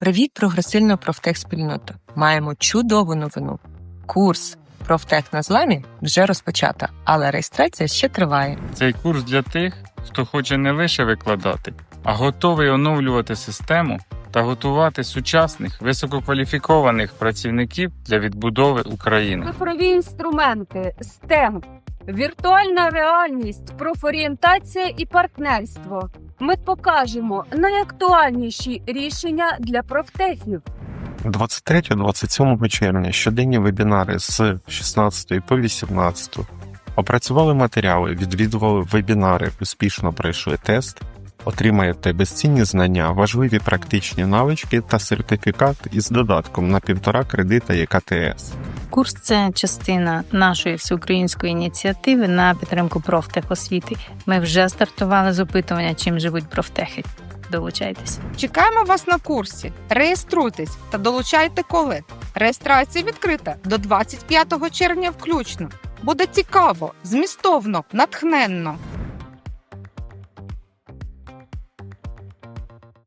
Привіт, прогресивна профтех спільнота. Маємо чудову новину. Курс профтех на зламі вже розпочата, але реєстрація ще триває. Цей курс для тих, хто хоче не лише викладати, а готовий оновлювати систему та готувати сучасних висококваліфікованих працівників для відбудови України. Цифрові інструменти, STEM, віртуальна реальність, профорієнтація і партнерство. Ми покажемо найактуальніші рішення для профтехів. 23-27 червня щоденні вебінари з 16 по 18. Опрацювали матеріали, відвідували вебінари, успішно пройшли тест, отримаєте безцінні знання, важливі практичні навички та сертифікат із додатком на півтора кредита ЄКТС. Курс це частина нашої всеукраїнської ініціативи на підтримку профтехосвіти. Ми вже стартували з опитування, чим живуть профтехи. Долучайтесь. Чекаємо вас на курсі. Реєструйтесь та долучайте коли. Реєстрація відкрита до 25 червня включно. Буде цікаво, змістовно, натхненно.